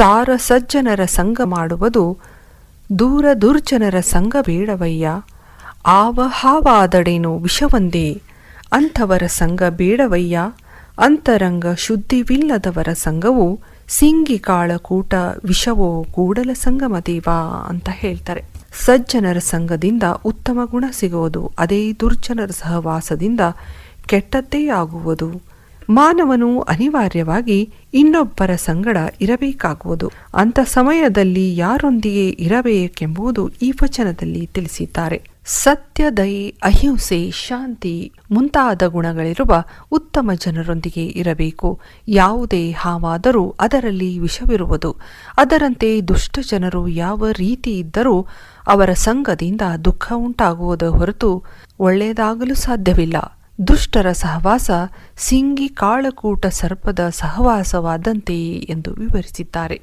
ಸಾರ ಸಜ್ಜನರ ಸಂಗ ಮಾಡುವುದು, ದೂರ ದುರ್ಜನರ ಸಂಘ ಬೇಡವಯ್ಯ. ಆವ ಹಾವಾದಡೇನು ವಿಷವೊಂದೇ, ಅಂಥವರ ಸಂಘ ಬೇಡವಯ್ಯ. ಅಂತರಂಗ ಶುದ್ಧಿವಿಲ್ಲದವರ ಸಂಘವು, ಸಿಂಗಿ ಕಾಳ ಕೂಟ ವಿಷವೋ ಕೂಡಲ ಸಂಗಮ ದೇವಾ ಅಂತ ಹೇಳ್ತಾರೆ. ಸಜ್ಜನರ ಸಂಘದಿಂದ ಉತ್ತಮ ಗುಣ ಸಿಗುವುದು ಅದೇ ದುರ್ಜನರ ಸಹವಾಸದಿಂದ ಕೆಟ್ಟದ್ದೇ ಆಗುವುದು. ಮಾನವನು ಅನಿವಾರ್ಯವಾಗಿ ಇನ್ನೊಬ್ಬರ ಸಂಗಡ ಇರಬೇಕಾಗುವುದು. ಅಂಥ ಸಮಯದಲ್ಲಿ ಯಾರೊಂದಿಗೆ ಇರಬೇಕೆಂಬುದು ಈ ವಚನದಲ್ಲಿ ತಿಳಿಸಿದ್ದಾರೆ. ಸತ್ಯ ದಯೆ ಅಹಿಂಸೆ ಶಾಂತಿ ಮುಂತಾದ ಗುಣಗಳಿರುವ ಉತ್ತಮ ಜನರೊಂದಿಗೆ ಇರಬೇಕು. ಯಾವುದೇ ಹಾವಾದರೂ ಅದರಲ್ಲಿ ವಿಷವಿರುವುದು. ಅದರಂತೆ ದುಷ್ಟ ಜನರು ಯಾವ ರೀತಿ ಇದ್ದರೂ ಅವರ ಸಂಘದಿಂದ ದುಃಖ ಉಂಟಾಗುವುದು ಹೊರತು ಒಳ್ಳೆಯದಾಗಲು ಸಾಧ್ಯವಿಲ್ಲ. ದುಷ್ಟರ ಸಹವಾಸ ಸಿಂಗಿ ಕಾಳಕೂಟ ಸರ್ಪದ ಸಹವಾಸವಾದಂತೆಯೇ ಎಂದು ವಿವರಿಸಿದ್ದಾರೆ.